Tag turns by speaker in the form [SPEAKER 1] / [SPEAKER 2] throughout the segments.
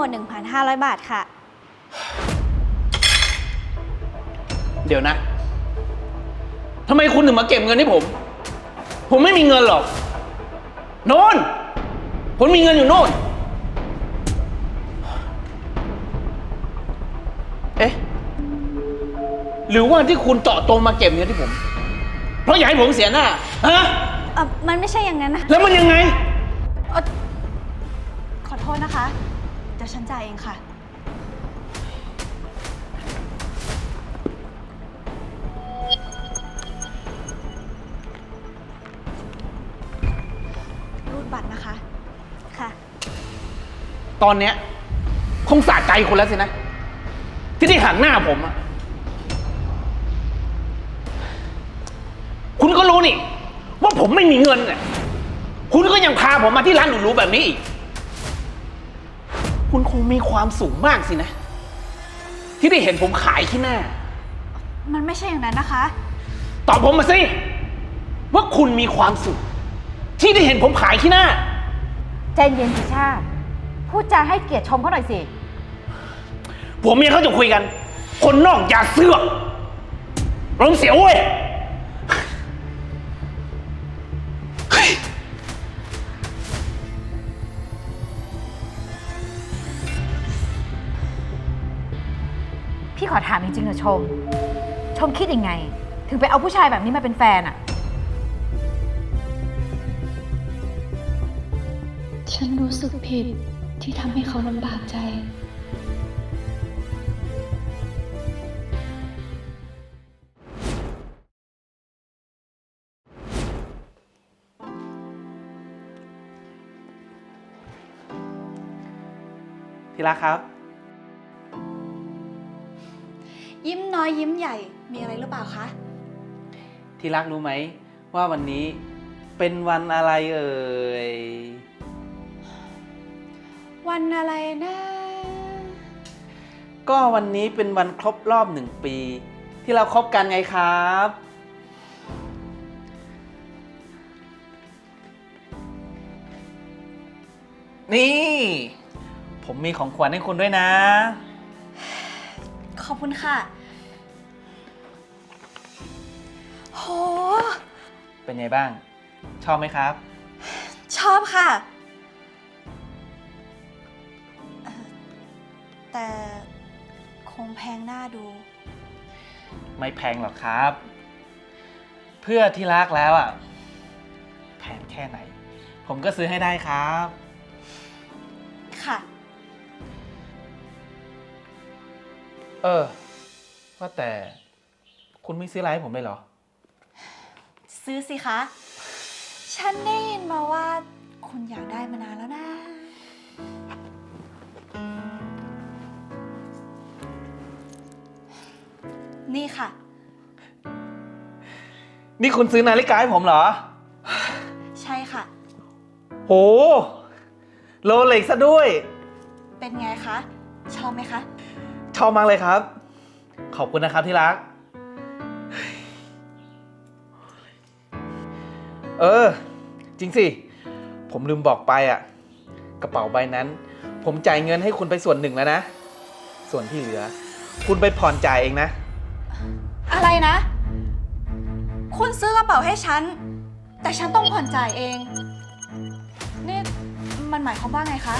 [SPEAKER 1] มด 1,500 บาทค่ะ
[SPEAKER 2] เดี๋ยวนะ ทำไมคุณถึงมาเก็บเงินให้ผม ผมไม่มีเงินหรอก โน่น ผมมีเงินอยู่โน่น เอ๊ะ หรือว่าที่คุณเจาะตรงมาเก็บเงินที่ผม เพราะอยากให้ผมเสียหน้า ฮะ
[SPEAKER 1] เอ่อมันไม่ใช่อย่างนั้นนะ
[SPEAKER 2] แล้วมันยังไง
[SPEAKER 1] เอ่อขอโทษนะคะเดี๋ยวฉันจ่ายเองค่ะ รูดบัตรนะคะ ค่ะ
[SPEAKER 2] ตอนเนี้ยคงสะใจคุณแล้วสินะ ที่ได้หันหน้าผมอะคุณก็รู้นี่ ว่าผมไม่มีเงินน่ะคุณก็ยังพาผมมาที่ร้านหรูๆแบบนี้อีก คุณคงมีความสุขมากสินะ ที่ได้เห็นผมขายขี้หน้า
[SPEAKER 1] มันไม่ใช่อย่างนั้นนะคะ
[SPEAKER 2] ตอบผมมาสิ ว่าคุณมีความสุข ที่ได้เห็นผมขายขี้หน้า
[SPEAKER 3] ใจเย็นสิชาติพูดจาให้เกียรติชมเขาหน่อยสิ
[SPEAKER 2] ผัวเมียเขาจะคุยกัน คนนอกอย่าเสือกลมณ์เสียวเว้ย
[SPEAKER 3] ขอถามจริงๆเถอะชม ชมคิดยังไง ถึงไปเอาผู้ชายแบบนี้มาเป็นแฟนอะ
[SPEAKER 4] ฉันรู้สึกผิดที่ทำให้เขาลำบากใจ
[SPEAKER 2] ทีละครับ
[SPEAKER 1] น้อยยิ้มใหญ่มีอะไรหรือเปล่าคะ
[SPEAKER 2] ที่รักรู้ไหม ว่าวันนี้เป็นวันอะไรเอ่ย
[SPEAKER 1] วันอะไรนะ
[SPEAKER 2] ก็วันนี้เป็นวันครบรอบหนึ่งปี ที่เราคบกันไงครับ นี่ ผมมีของขวัญให้คุณด้วยนะ
[SPEAKER 1] ขอบคุณค่ะ
[SPEAKER 2] เป็นไงบ้าง ชอบไหมครับ
[SPEAKER 1] ชอบค่ะเอ่อแต่คงแพงหน้าดู
[SPEAKER 2] ไม่แพงหรอกครับ เพื่อที่รักแล้วอะแพงแค่ไหน ผมก็ซื้อให้ได้ครับ
[SPEAKER 1] ค่ะ
[SPEAKER 2] เออ ว่าแต่คุณไม่ซื้ออะไรให้ผมเลยเหรอ
[SPEAKER 1] ซื้อสิคะ ฉันได้ยินมาว่า คุณอยากได้มานานแล้วนะ นี่ค่ะ
[SPEAKER 2] นี่คุณซื้อนาฬิกาให้ผมเหรอ
[SPEAKER 1] ใช่ค่ะ
[SPEAKER 2] โหโรเล็กซะด้วย
[SPEAKER 1] เป็นไงคะ ชอบไหมคะ
[SPEAKER 2] ชอบมากเลยครับ ขอบคุณนะครับที่รัก เออ จริงสิ ผมลืมบอกไปอะ กระเป๋าใบนั้น ผมจ่ายเงินให้คุณไปส่วนหนึ่งแล้วนะ ส่วนที่เหลือ คุณไปผ่อนจ่ายเองนะ
[SPEAKER 1] อะไรนะ คุณซื้อกระเป๋าให้ฉัน แต่ฉันต้องผ่อนจ่ายเอง นี่มันหมายความว่าไงคะ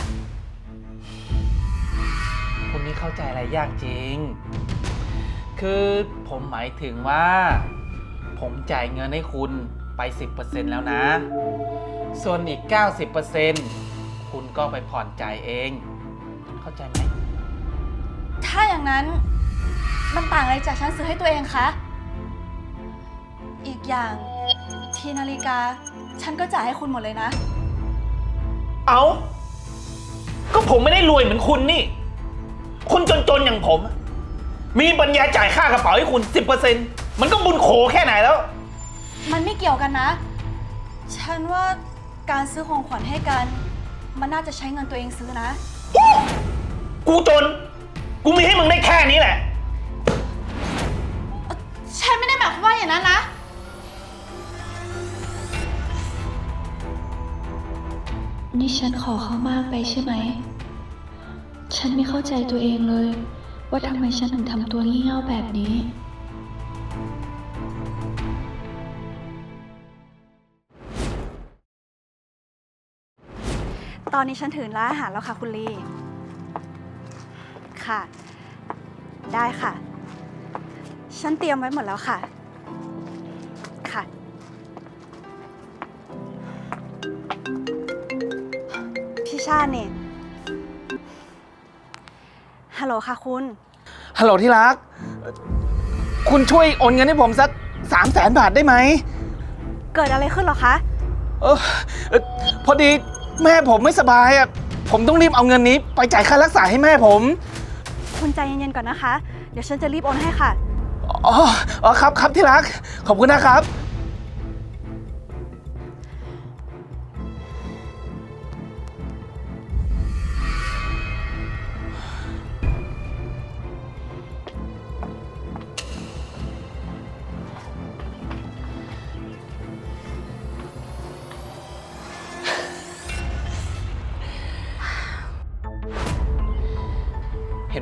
[SPEAKER 2] คุณนี่เข้าใจอะไรยากจริง คือผมหมายถึงว่า ผมจ่ายเงินให้คุณ ไป 10%แล้วนะ ส่วนอีก 90%คุณก็ไปผ่อนจ่ายเอง เข้าใจไหม
[SPEAKER 1] ถ้าอย่างนั้นมันต่างอะไรจากฉันซื้อให้ตัวเองคะ อีกอย่างทีนาฬิกา ฉันก็จ่ายให้คุณหมดเลยนะ
[SPEAKER 2] เอา ก็ผมไม่ได้รวยเหมือนคุณนี่ คุณจนๆอย่างผม มีปัญญาจ่ายค่ากระเป๋าให้คุณ 10%มันก็บุญโขแค่ไหนแล้ว
[SPEAKER 1] มันไม่เกี่ยวกันนะ ฉันว่าการซื้อของขวัญให้กัน มันน่าจะใช้เงินตัวเองซื้อนะ
[SPEAKER 2] กูจน กูมีให้มึงได้แค่นี้แหละ
[SPEAKER 1] ฉันไม่ได้หมายความว่าอย่างนั้นนะ
[SPEAKER 4] นี่ฉันขอเขามากไปใช่ไหมฉฉันไม่เข้าใจตัวเองเลย ว่าทำไมฉันถึงทำตัวงี่เง่าแบบนี้
[SPEAKER 1] ตอนนี้ฉันถึงร้านอาหารแล้วค่ะคุณลี ค่ะ ได้ค่ะ ฉันเตรียมไว้หมดแล้วค่ะ ค่ะ พี่ชาตินี่ ฮัลโหลค่ะคุณ
[SPEAKER 2] ฮัลโหลที่รักเอ่อคุณช่วยโอนเงินให้ผมสักสามแสนบาทได้ไหม
[SPEAKER 1] เกิดอะไรขึ้นเหรอคะ
[SPEAKER 2] เออเอ่อพอดี แม่ผมไม่สบายอะ ผมต้องรีบเอาเงินนี้ ไปจ่ายค่ารักษาให้แม่ผม
[SPEAKER 1] คุณใจเย็นๆก่อนนะคะ เดี๋ยวฉันจะรีบโอนให้ค่ะ
[SPEAKER 2] อ๋อ อ๋อครับครับที่รัก ขอบคุณนะครับ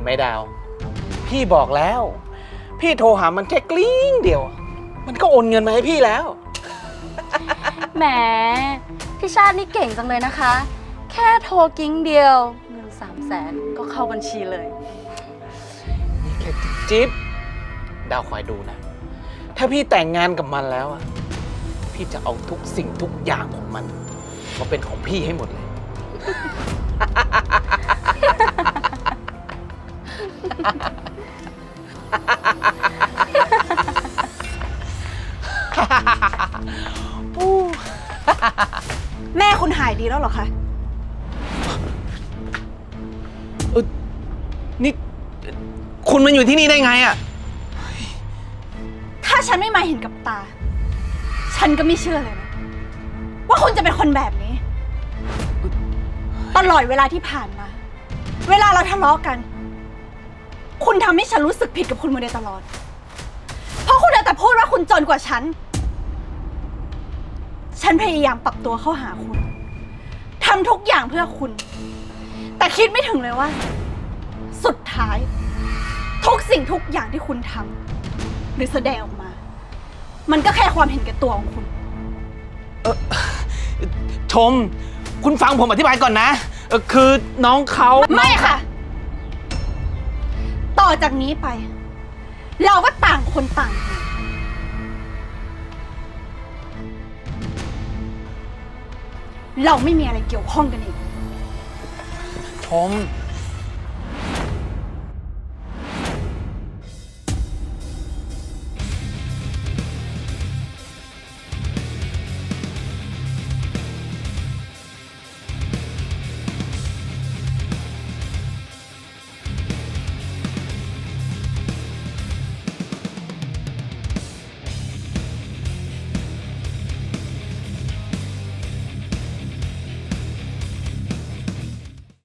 [SPEAKER 2] มดาว พี่บอกแล้ว พี่โทรหามันแค่กลิ้งเดียว มันก็โอนเงินมาให้พี่แล้ว
[SPEAKER 5] แหม พี่ชาตินี่เก่งจังเลยนะคะ แค่โทรกิ้งเดียว เงินสามแสนก็เข้าบัญชีเลย
[SPEAKER 2] นี่แค่จิ๊บดาวคอยดูนะ ถ้าพี่แต่งงานกับมันแล้วอะพี่จะเอาทุกสิ่งทุกอย่างของมันมาเป็นของพี่ให้หมดเลย
[SPEAKER 1] แม่คุณหายดีแล้วเหรอคะ
[SPEAKER 2] เออนี่คุณมาอยู่ที่นี่ได้ไงอะ
[SPEAKER 1] ถ้าฉันไม่มาเห็นกับตา ฉันก็ไม่เชื่อเลยนะว่าคุณจะเป็นคนแบบนี้ ตลอดเวลาที่ผ่านมา เวลาเราทะเลาะกัน คุณทำให้ฉันรู้สึกผิดกับคุณมาโดยตลอด เพราะคุณเอาแต่พูดว่าคุณจนกว่าฉัน ฉันพยายามปรับตัวเข้าหาคุณ ทำทุกอย่างเพื่อคุณ แต่คิดไม่ถึงเลยว่า สุดท้าย ทุกสิ่งทุกอย่างที่คุณทำหรือแสดงออกมา มันก็แค่ความเห็นแก่ตัวของคุณ
[SPEAKER 2] ชม คุณฟังผมอธิบายก่อนนะเออคือน้องเขา
[SPEAKER 1] ไม่ค่ะต่ อจากนี้ไป เราก็ต่างคนต่างอยู่เราไม่มีอะไรเกี่ยวข้องกันอีก
[SPEAKER 2] ชม